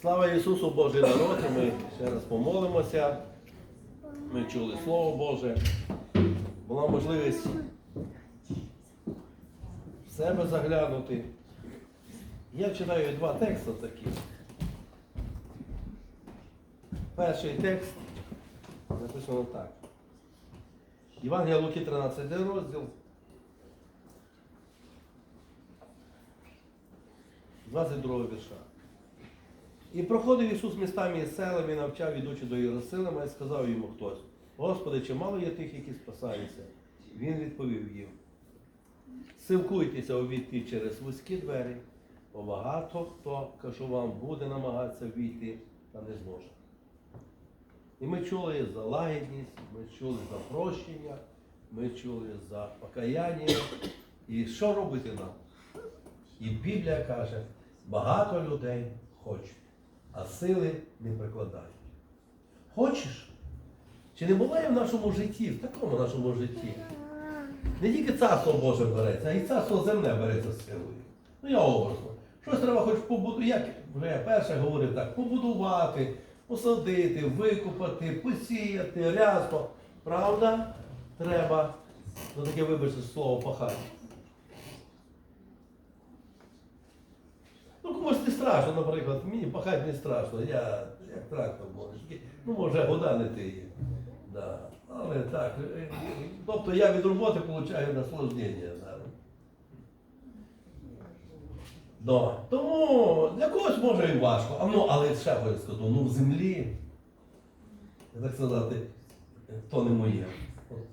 Слава Ісусу Божий народ, ми ще раз помолимося. Ми чули Слово Боже. Була можливість в себе заглянути. Я читаю два тексти такі. Перший текст написано так. Євангелія Луки 13 розділ. 22 вірша. І проходив Ісус містами і селами і навчав, ідучи до Єрусалима, і сказав йому хтось, Господи, чи мало є тих, які спасаються? Він відповів їм. Силкуйтеся увійти через вузькі двері, бо багато хто, кажу вам, буде намагатися війти, та не зможе. І ми чули за лагідність, ми чули за прощення, ми чули за покаяння. І що робити нам? І Біблія каже, багато людей хочуть, а сили не прикладають. Хочеш? Чи не буває в нашому житті, в такому нашому житті? Не тільки царство Боже береться, а і царство земне береться з силою. Ну я образно. Щось треба хоч побудувати, як вже я перше говорив так, побудувати, посадити, викупати, посіяти, рясно. Правда? Треба, ну таке вибачте слово пахати. Ну, комусь не страшно, наприклад, мені пахати не страшно, я як трактор можу. Ну, може, года не ти є. Да. Але так. е, е, Тобто я від роботи отримую наслаждення зараз. Да. Тому для когось може і важко. А, ну, але ще хочу сказати, ну в землі, так сказати, е, то не моє.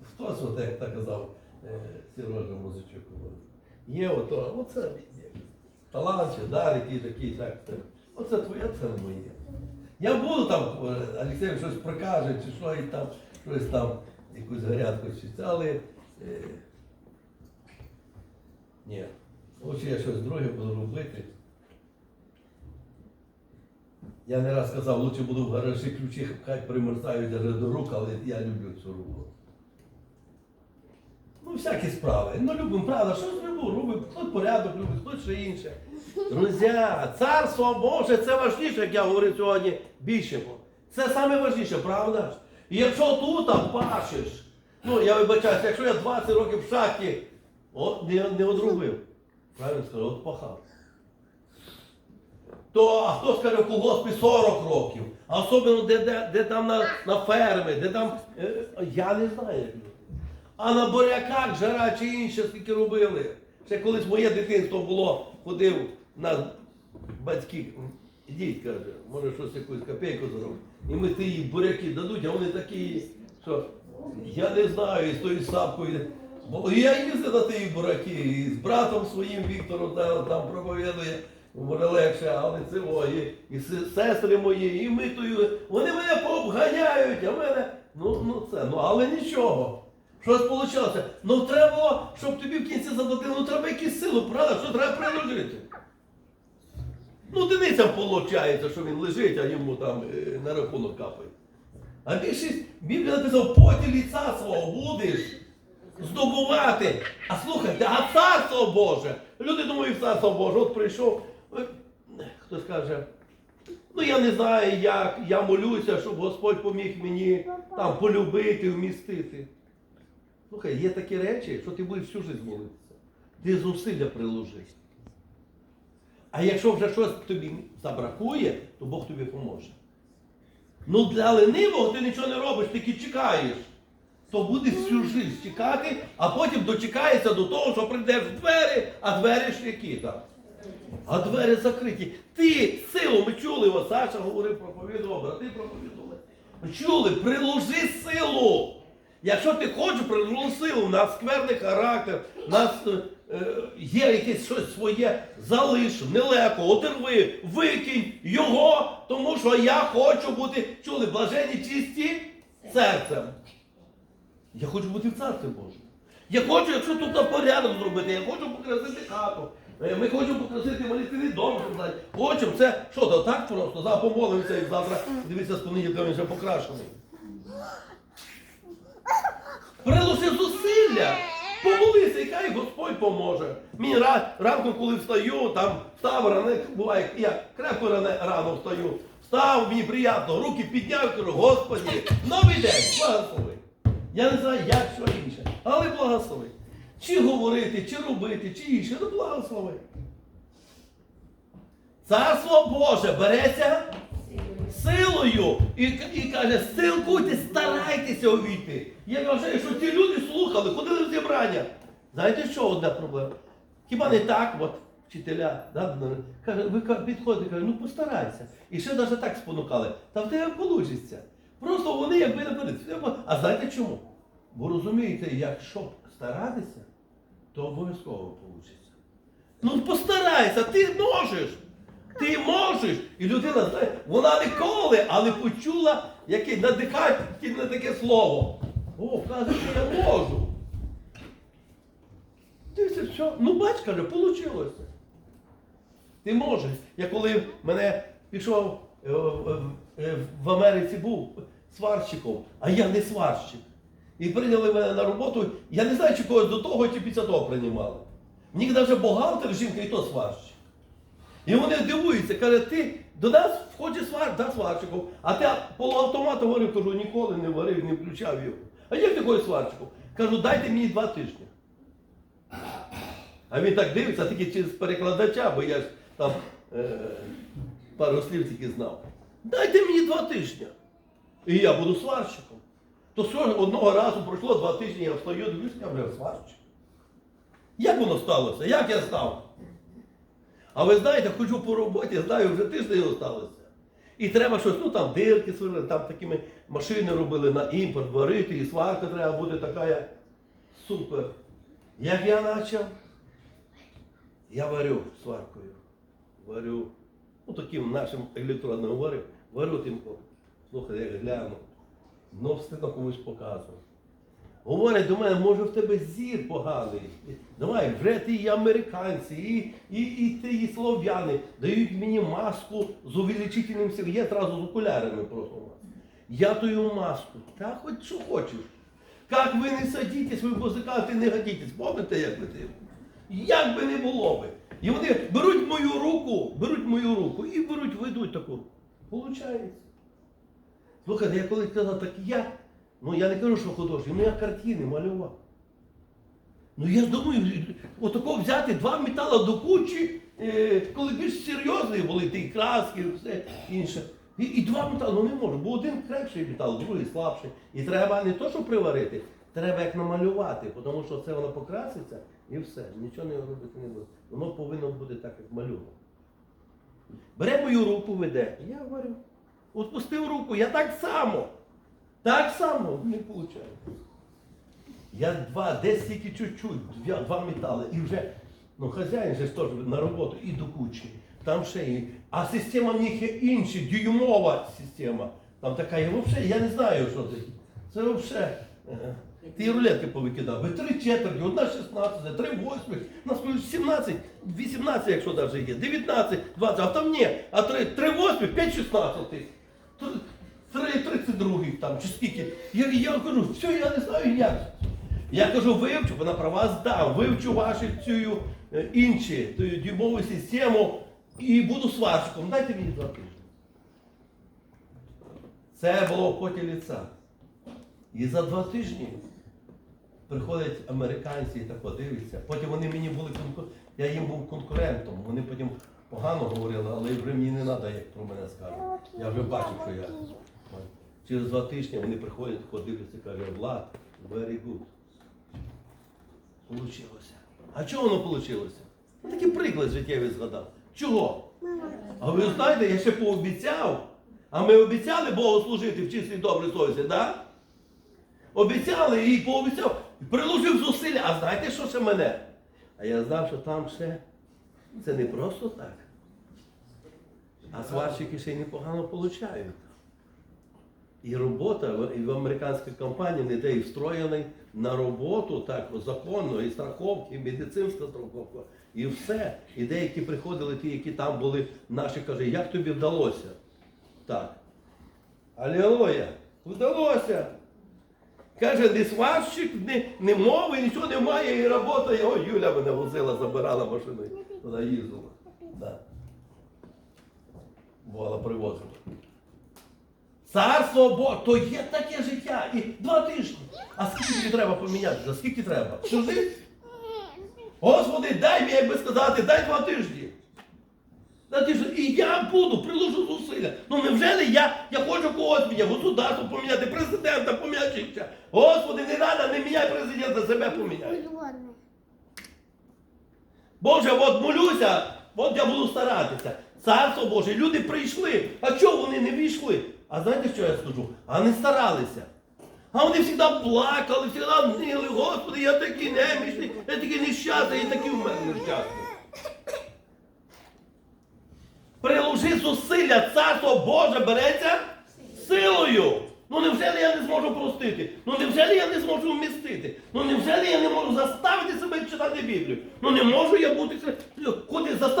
Хтось, от, як так казав Сережа Музичук, є ото, оце талант чи дар, який такий, так, так. Оце твоє, це моє. Я буду там, Олексій щось прокаже, чи що і там, щось там, якусь гарятку чи але е, ні. Лучше я щось друге буду робити. Я не раз сказав, лучше буду в гаражі ключі, хай примерзають до рук, але я люблю цю роботу. Всякі справи. Ну, любимо, правда, що любимо, робимо, хтось порядок любить, хтось ще інше. Друзі, царство Боже, це важніше, як я говорив сьогодні, більше. Це саме правда? І якщо тут пашеш, ну я вибачаюся, якщо я 20 років в шахті, от не, не одрубив. Правильно скажу, от пахав. То, а хто скаже, в колгоспі 40 років, а особливо де, де, де там на, на фермі, де там. е, я не знаю. А на буряках жара чи інше скільки робили. Ще колись моє дитинство було, ходив на батьки. Ідіть, каже, може щось якусь копійку зробити. І ми ті їй буряки дадуть, а вони такі, що я не знаю, і з тою сапкою. Бо я їздив на ті бураки, і з братом своїм Віктором там, там проповідує, може легше, але це мої, і сестри мої, і ми тою, вони мене пообганяють, а мене, ну, ну це, ну але нічого. Щось вийшло. Ну треба щоб тобі в кінці заплатили, ну треба якусь силу, правда, що треба приложити. Ну, одиниця виходить, що він лежить, а йому там е, на рахунок капає. А більшість Біблія написала, поті ліца свого будеш здобувати. А слухайте, а царство Боже. Люди думають, царство Боже, от прийшов. е, Хтось каже, ну я не знаю, як, я молюся, щоб Господь поміг мені там полюбити, вмістити. Слухай, є такі речі, що ти будеш всю життя молитися. Ти зусилля приложиш. А якщо вже щось тобі забракує, то Бог тобі поможе. Ну для ленивого ти нічого не робиш, тільки чекаєш. То будеш всю життя чекати, а потім дочекаєшся до того, що прийдеш в двері, а двері ж які там. А двері закриті. Ти силу, ми чули, о, Саша говорив, проповідував, брати проповідували. Ми чули, приложи силу. Якщо ти хочеш, приложи силу, у нас скверний характер, у нас е, е, є якесь щось своє, залиш, нелегко, отерви, викинь його, тому що я хочу бути, чули, блажені чисті серцем. Я хочу бути в царстві Божому. Я хочу, якщо тут порядок зробити, я хочу покрасити хату. Е, Ми хочемо покрасити молитвений дом. Хочемо, це що то так просто, зараз помолимося і завтра дивіться з понеділка він вже покрашений. Приложи зусилля. Помолися, і хай Господь поможе. Мені ра- ранком, коли встаю, там встав рано, буває, я крепко рано, рано встаю. Встав, мені приємно, руки підняв, кажу, Господи, новий день, благослови. Я не знаю, як що інше, але благослови. Чи говорити, чи робити, чи інше, ну благослови. Царство Боже береться силою і, і каже, силкуйтесь, старайтеся увійти. Я вважаю, що ці люди слухали, ходили в зібрання. Знаєте, що одна проблема? Хіба не так, от вчителя, да, каже, ви підходите, каже, ну постарайся. І ще навіть так спонукали. Та в тебе вийде. Просто вони якби не перед. А знаєте чому? Бо розумієте, якщо старатися, то обов'язково вийде. Ну постарайся, ти можеш. Ти можеш. І людина знає, вона ніколи, але почула, яке надихає на таке слово. О, каже, що я можу. Все, все. Ну бач, каже, вийшло. Ти можеш. Я коли мене пішов е, е, е, в Америці був сварщиком, а я не сварщик. І прийняли мене на роботу. Я не знаю, чи когось до того, чи після того приймали. Мені навіть бухгалтер, жінка, і то сварщик. І вони дивуються, каже, ти до нас входить свар, да, сварщиком, а ти полуавтоматом варив, кажу, ніколи не варив, не включав його. А як ти ходиш сварщиком? Кажу, дайте мені два тижні. А він так дивиться, тільки через перекладача, бо я ж там е, пару слів тільки знав. Дайте мені два тижні. І я буду сварщиком. То що одного разу пройшло два тижні, я встаю, дивлюсь, я вже сварщик. Як воно сталося? Як я став? А ви знаєте, ходжу по роботі, знаю, вже тиждень залишилося. І треба щось, ну там дирки сверлили, там такими машини робили на імпорт, варити, і сварка треба буде така. як Супер. Як я почав? Я варю сваркою. Варю. Ну таким нашим електронним варю. Варю тим. Слухай, я гляну. Ну, встигно комусь показував. Говорять до мене, може в тебе зір поганий. Давай, вже ти і американці, і, і, і ти, і слов'яни дають мені маску з увеличительним силом. Я одразу з окулярами просто. Я тую маску. Та хоч що хочеш. Як ви не садитесь, ви музиканти не годитесь. Помните, як ви ти? Як би не було би. І вони беруть мою руку, беруть мою руку і беруть, ведуть таку. Получається. Слухайте, я коли казав, так я, ну я не кажу, що художник, ну я картини малював. Ну я думаю, отако взяти два метала до кучі, е, коли більш серйозні були ті краски, все інше. І, і два метали, ну не можу, бо один крепший метал, другий слабший. І треба не то, що приварити, треба як намалювати, тому що це воно покраситься і все, нічого не робити не буде. Воно повинно бути так, як малював. Бере мою руку, веде, я говорю, отпустив руку, я так само. Так само не виходить. Я два, десь тільки чуть-чуть, два, два метали. І вже ну хазяїн же теж на роботу і до кучі. Там ще і. А система в них є інша, дюймова система. Там така, я взагалі, я не знаю, що це. Це взагалі. Ти рулетки повикидав. Ви три четверті, одна 16, три восьми, нас 17, 18, якщо навіть є, 19, 20, а там ні, а три, восьми, п'ять шістнадцятих. 22-й там, чи скільки. Я, я кажу, все, я не знаю як. Я кажу, вивчу, вона про вас здав, вивчу вашу цю е, інші дюймову систему і буду сварщиком. Дайте мені два тижні. Це було в поті ліця. І за два тижні приходять американці і так дивляться. Потім вони мені були я їм був конкурентом. Вони потім погано говорили, але вже мені не треба, як про мене скажуть. Я вже бачу, що я. Через два тижні вони приходять, дивляться, кажуть, Влад, very good. Получилося. А чого воно вийшло? Ну, такий приклад життєвий згадав. Чого? А ви знаєте, я ще пообіцяв, а ми обіцяли Богу служити в чистій добрій совісті, да? Обіцяли і пообіцяв, приложив зусилля. А знаєте, що ще мене? А я знав, що там ще це не просто так. А сварщики ще й непогано получають. І робота і в американській компанії не де і встроєний на роботу так законно, і страховки, і медицинська страховка, і все. І деякі приходили, ті, які там були наші, каже, як тобі вдалося? Так. Алілуя! Вдалося! Каже, не сварщик, не, не мови, нічого немає, і робота. О, Юля мене возила, забирала машиною. Туди їздила. Да. Бувала привозила. Царство Боже, то є таке життя. І два тижні. А скільки тобі треба помінятися? Скільки треба? Життя? Господи, дай мені, як би сказати, дай два тижні. І я буду, приложу зусилля. Ну невже не я, я хочу когось міняти, государство поміняти, президента поміняти. Господи, не треба, не міняй президента, себе поміняй. Боже, от молюся, от я буду старатися. Царство Боже, люди прийшли. А чого вони не війшли? А знаєте, що я скажу? А не старалися. А вони завжди плакали, завжди нили, Господи, я такий немічний, я такий нещасний, я такий в мене нещасний. Приложи зусилля, царство Боже береться силою. Ну невже я не зможу простити? Ну невже я не зможу вмістити? Ну невже я не можу заставити себе читати Біблію? Ну не можу я бути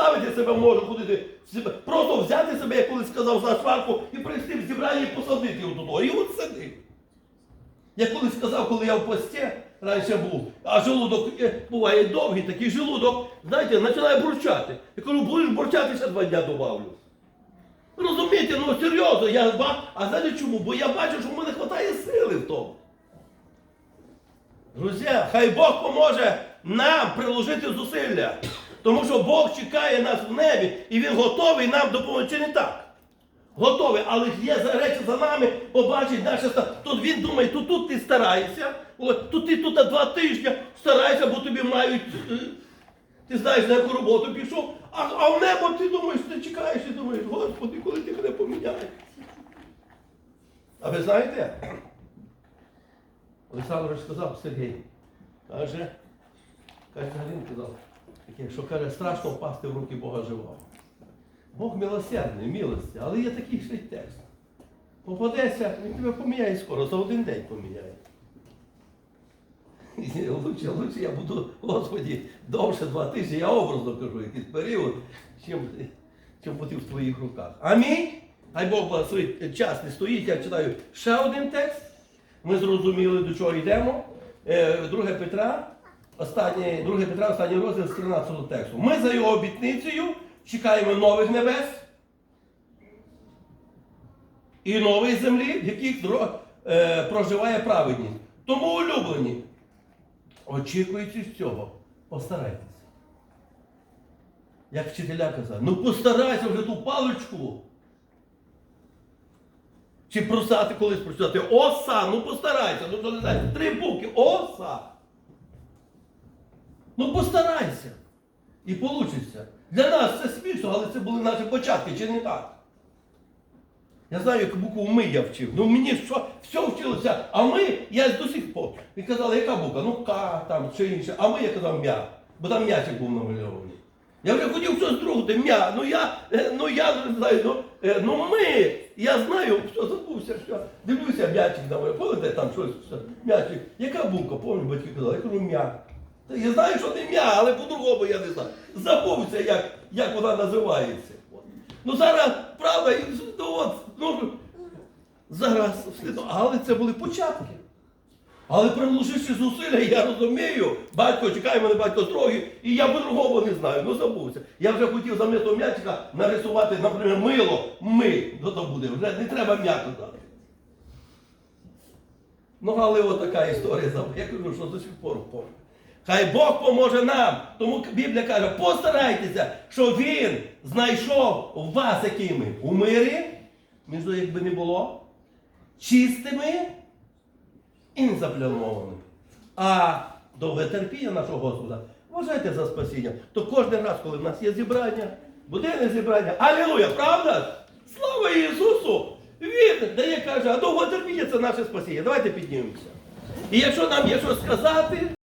заставити себе куди себе. Просто взяти себе, я колись сказав за шварку, і прийти в зібрання і посадити його туди. І от сиди. Я колись сказав, коли я в пості раніше був, а желудок е, буває довгий, такий желудок, знаєте, починає бурчати. Я кажу, будеш бурчати, ще два дня добавлю. Розумієте, ну серйозно, я а знаєте чому? Бо я бачу, що в мене вистачає сили в тому. Друзі, хай Бог поможе нам приложити зусилля. Тому що Бог чекає нас в небі і Він готовий нам допомогти не так. Готовий, але є речі за нами, побачить наше ста- Тут він думає, тут, тут ти стараєшся, от, тут ти тут два тижні старайся, бо тобі мають. е, Ти знаєш, на яку роботу пішов, а, а в небо ти думаєш, ти чекаєш і думаєш, Господи, коли ти мене поміняєш. А ви знаєте? Олександр сказав Сергій, каже, каже, Галін казав, таке, що каже, страшно впасти в руки Бога живого. Бог милосердний, милості, але є такий ще й текст. Попадеться, він тебе поміняє скоро, за один день поміняє. Лучше, лучше я буду, Господі, довше два тижні, я образно кажу, якийсь період, чим, чим бути в твоїх руках. Амінь. Хай Бог благословить час не стоїть, я читаю ще один текст. Ми зрозуміли, до чого йдемо. Е, 2 Петра, останній, 2 Петра, останній розділ з 13 тексту. Ми за його обітницею чекаємо нових небес і нової землі, в яких е, проживає праведність. Тому улюблені, очікуючи цього, постарайтеся. Як вчителя казав, ну постарайся вже ту паличку. Чи просати колись прочитати оса, ну постарайся, ну то не знаю, три букви, оса. Ну постарайся. І получиться. Для нас це смішно, але це були наші початки, чи не так? Я знаю, яку букву ми я вчив. Ну мені що, все вчилося, а ми, я до сих пор. І казали, яка буква? Ну К там чи інше. А ми я казав м'я. Бо там м'ячик був намальований. Я вже хотів щось друге, м'я. Ну я, е, ну я знаю, ну, е, ну ми, я знаю, що забувся, що дивлюся, м'ячик мене, пам'ятаєте, там щось, що, м'ячик. Яка буква? Пам'ятаю, батьки казали, я кажу м'я. Я знаю, що не м'я, але по-другому я не знаю. Забувся, як, як вона називається. Ну зараз, правда, і, ну от, ну, зараз, але це були початки. Але приложивши зусилля, я розумію, батько чекає мене батько строгий, і я по-другому не знаю, ну забувся. Я вже хотів замісто м'ячика нарисувати, наприклад, мило, ми, ну то буде, вже не треба м'яко дати. Ну, але от така історія, я кажу, що до сих пор помню. Хай Бог поможе нам. Тому Біблія каже, постарайтеся, щоб Він знайшов вас якими у мирі, між якби не було, чистими і не заплямованими. А довге терпіння нашого Господа вважайте за спасіння. То кожен раз, коли в нас є зібрання, буденне зібрання, алілуя, правда? Слава Ісусу! Він дає, каже, а довге терпіння це наше спасіння. Давайте піднімемося. І якщо нам є що сказати,